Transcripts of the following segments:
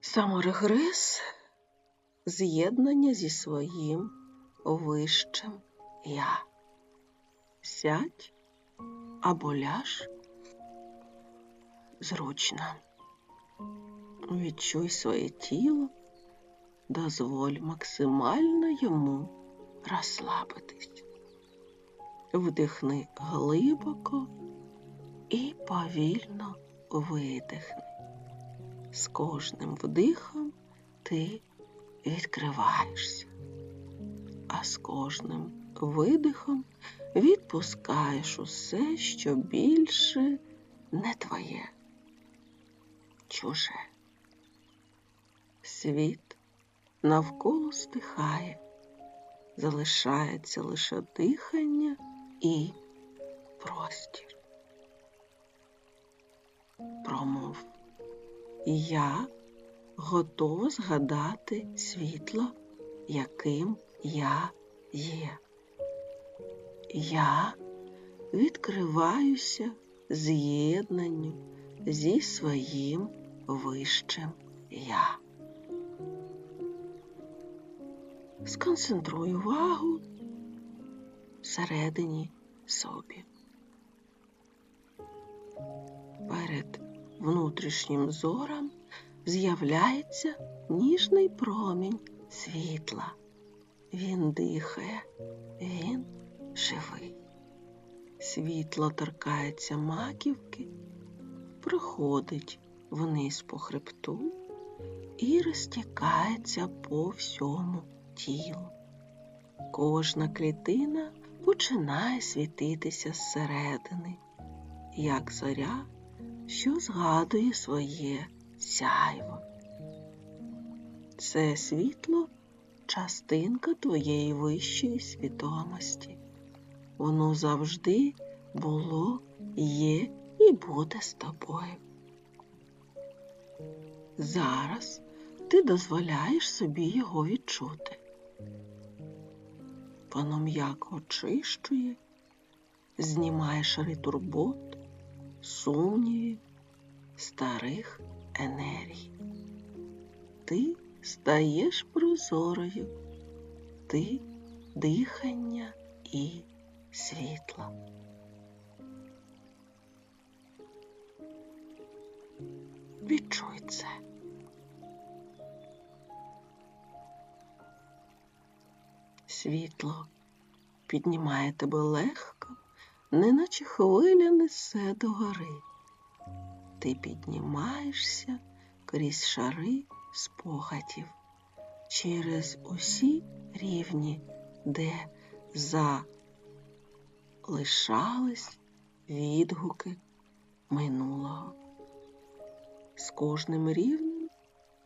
Саморегрес з'єднання зі своїм вищим я. Сядь або ляж зручно. Відчуй своє тіло, дозволь максимально йому розслабитись. Вдихни глибоко і повільно видихни. З кожним вдихом ти відкриваєшся, а з кожним видихом відпускаєш усе, що більше не твоє, чуже. Світ навколо стихає, залишається лише дихання і простір. Промов. Я готова згадати світло, яким я є. Я відкриваюся з'єднанню зі своїм вищим я. Сконцентруй увагу всередині собі. Перед внутрішнім зором з'являється ніжний промінь світла. Він дихає, він живий. Світло торкається маківки, проходить вниз по хребту і розтікається по всьому тілу. Кожна клітина починає світитися зсередини, як зоря, що згадує своє сяйво. Це світло частинка твоєї вищої свідомості. Воно завжди було, є і буде з тобою. Зараз ти дозволяєш собі його відчути. Воно м'яко очищує, знімає шари турбот, сумнівів, старих енергій. Ти стаєш прозорою, ти дихання і світла. Відчуй це. Світло піднімає тебе легко, неначе хвиля несе до гори. Ти піднімаєшся крізь шари спогадів, через усі рівні, де залишались відгуки минулого. З кожним рівнем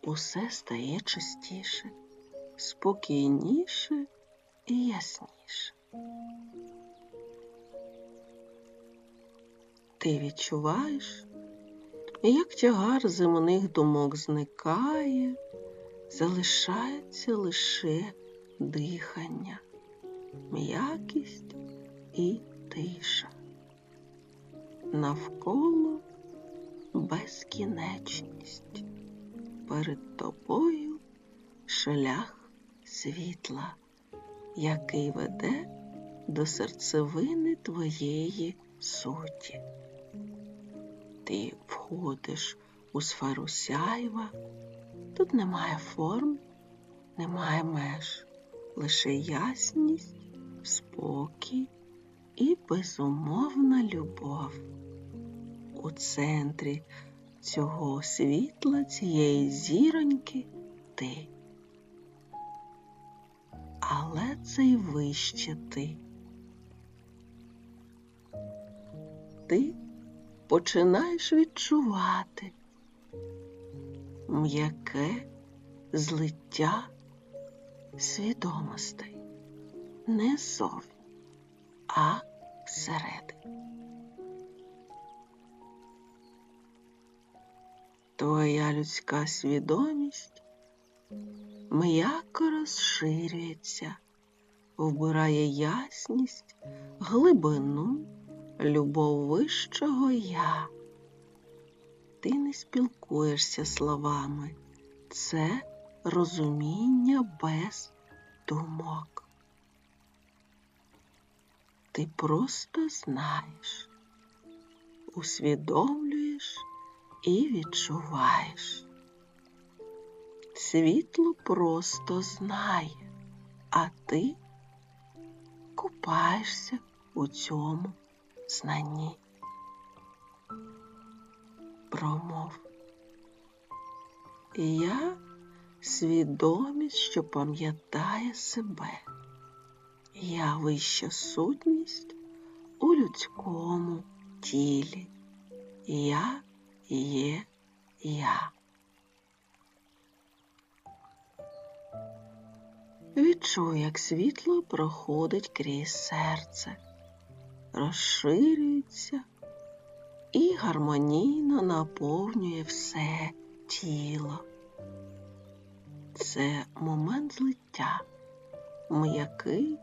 усе стає чистіше, спокійніше і ясніше. Ти відчуваєш, як тягар земних думок зникає, залишається лише дихання, м'якість і тиша. Навколо безкінечність, перед тобою шлях світла, який веде до серцевини твоєї суті. Ти входиш у сферу сяйва, тут немає форм, немає меж, лише ясність, спокій і безумовна любов. У центрі цього світла, цієї зіроньки ти. Але це й вище ти. Ти починаєш відчувати м'яке злиття свідомостей не ззовні, а всередині. Твоя людська свідомість м'яко розширюється, вбирає ясність, глибину, любов вищого я. Ти не спілкуєшся словами, це розуміння без думок. Ти просто знаєш, усвідомлюєш і відчуваєш. Світло просто знає, а ти купаєшся у цьому знанні. Промов. Я свідомість, що пам'ятає себе. Я вища сутність у людському тілі. Я є я. Відчуй, як світло проходить крізь серце, розширюється і гармонійно наповнює все тіло. Це момент злиття, м'який,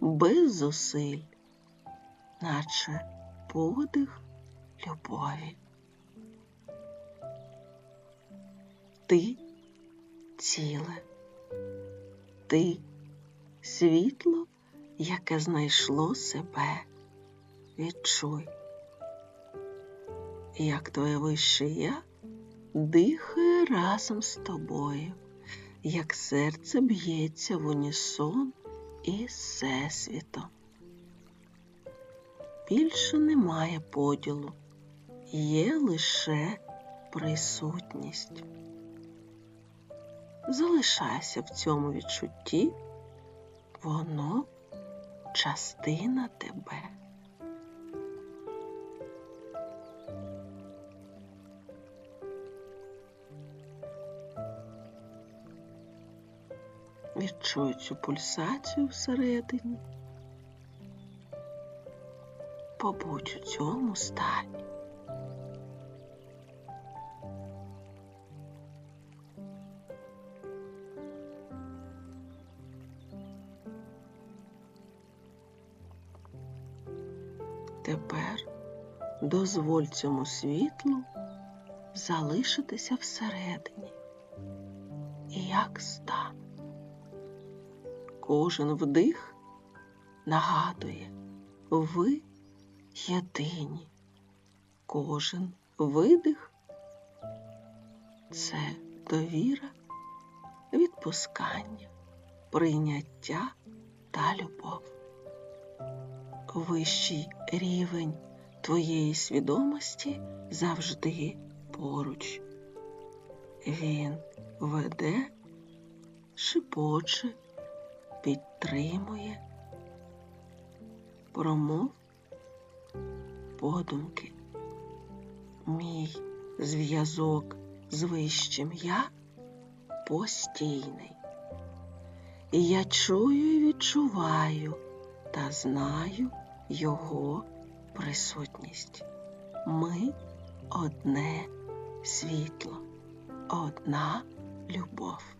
без зусиль, наче подих любові. Ти ціле, ти світло, яке знайшло себе. Відчуй, як твоє вище я дихає разом з тобою, як серце б'ється в унісон із всесвітом. Більше немає поділу, є лише присутність. Залишайся в цьому відчутті, воно частина тебе. Відчуй цю пульсацію всередині. Побудь у цьому стані. Тепер дозволь цьому світлу залишитися всередині, як стан. Кожен вдих нагадує, ви єдині, кожен видих це довіра, відпускання, прийняття та любов. Вищий рівень твоєї свідомості завжди поруч. Він веде, шипоче, підтримує, промов подумки. Мій зв'язок з вищим я постійний. І я чую і відчуваю та знаю його присутність. Ми одне світло, одна любов.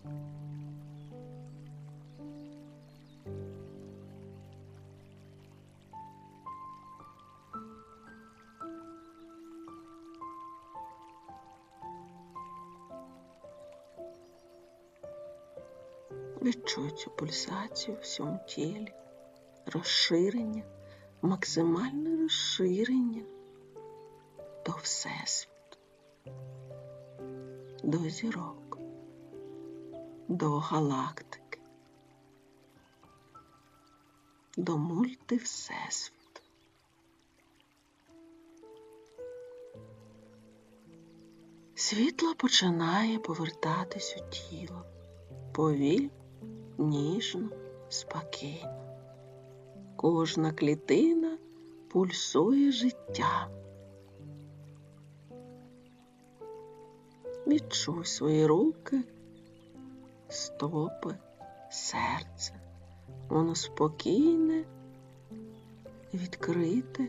Відчуй цю пульсацію в всьому тілі, розширення, максимальне розширення до Всесвіту, до зірок, до галактики, до мультивсесвіту. Світло починає повертатись у тіло повільно ніжно, спокійно. Кожна клітина пульсує життям. Відчуй свої руки, стопи, серце. Воно спокійне, відкрите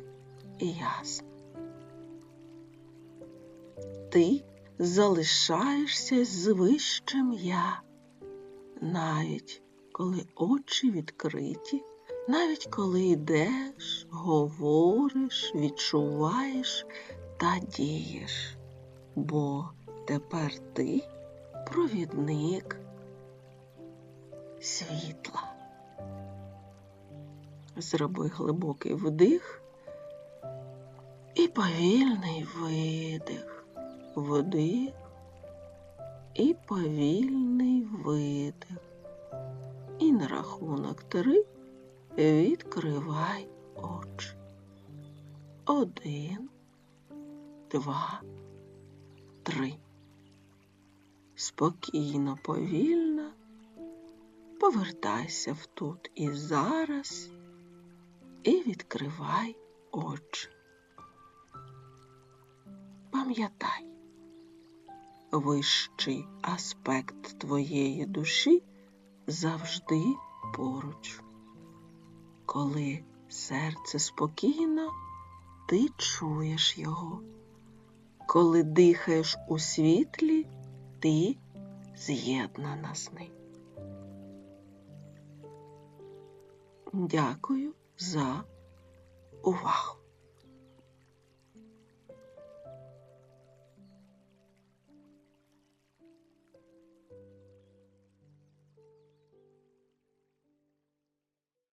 і ясне. Ти залишаєшся з вищим я навіть коли очі відкриті, навіть коли йдеш, говориш, відчуваєш та дієш, бо тепер ти провідник світла. Зроби глибокий вдих і повільний видих. Вдих і повільний видих. І на рахунок три відкривай очі. Один, два, три. Спокійно, повільно повертайся в тут і зараз і відкривай очі. Пам'ятай, вищий аспект твоєї душі завжди поруч. Коли серце спокійно, ти чуєш його. Коли дихаєш у світлі, ти з'єднана з ним. Дякую за увагу.